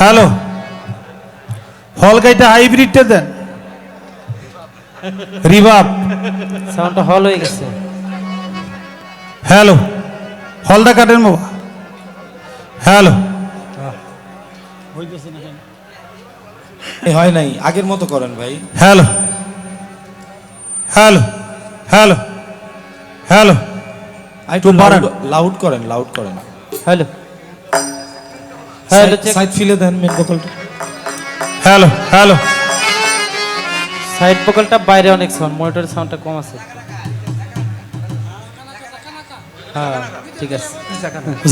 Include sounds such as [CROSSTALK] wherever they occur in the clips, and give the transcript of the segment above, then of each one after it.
Hello হলকাইটা হাইব্রিডটা দেন। রিভাব। সাউন্ডটা হল হয়ে গেছে। হ্যালো হলদা কাটেন বাবা হ্যালো। এই হয় নাই আগের মতো করেন ভাই। হ্যালো। Hello hello hello. একটু একটু লাউড করেন লাউড করেন। হ্যালো। সাইড ফিলে দেন মেন বোতলটা। হ্যালো হ্যালো সাইড ভোকালটা বাইরে অনেক সাউন্ড মনিটরের সাউন্ডটা কম আছে হ্যাঁ ঠিক আছে।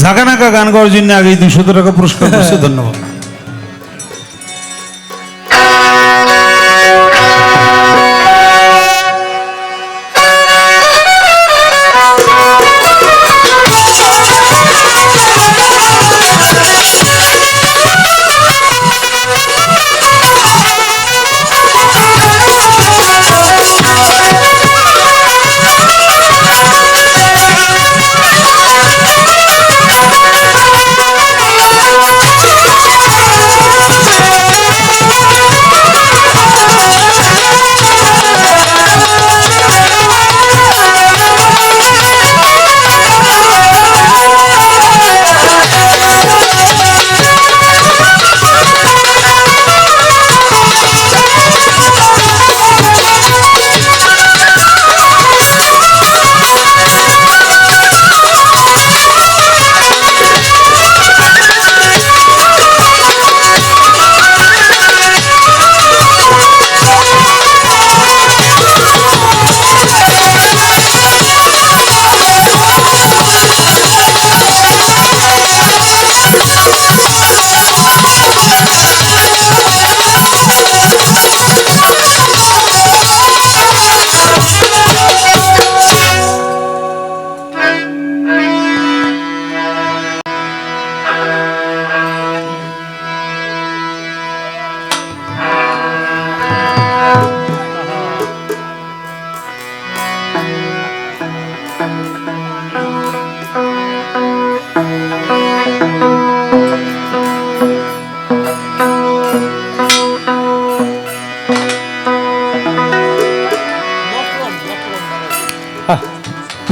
ঝাঁকানাকা গান করার জন্য আগে দুশো টাকা পুরস্কার করছে [LAUGHS] ধন্যবাদ।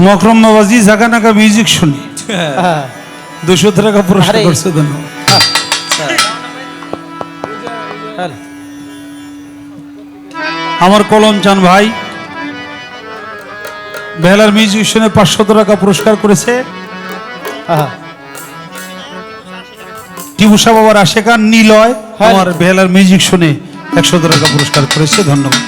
মকরম নবাজি ঝাঁকানাকা মিউজিক শুনি। হ্যাঁ। দুশো টাকা পুরস্কার করছে ধন্যবাদ আমার কলম চান ভাই বেহালার মিউজিক শুনে পাঁচশো টাকা পুরস্কার করেছে। হ্যাঁ টিবুসা বাবার আশেকান নীলয় হ্যাঁ। আমার বেহালার মিউজিক শুনে একশো টাকা পুরস্কার করেছে ধন্যবাদ।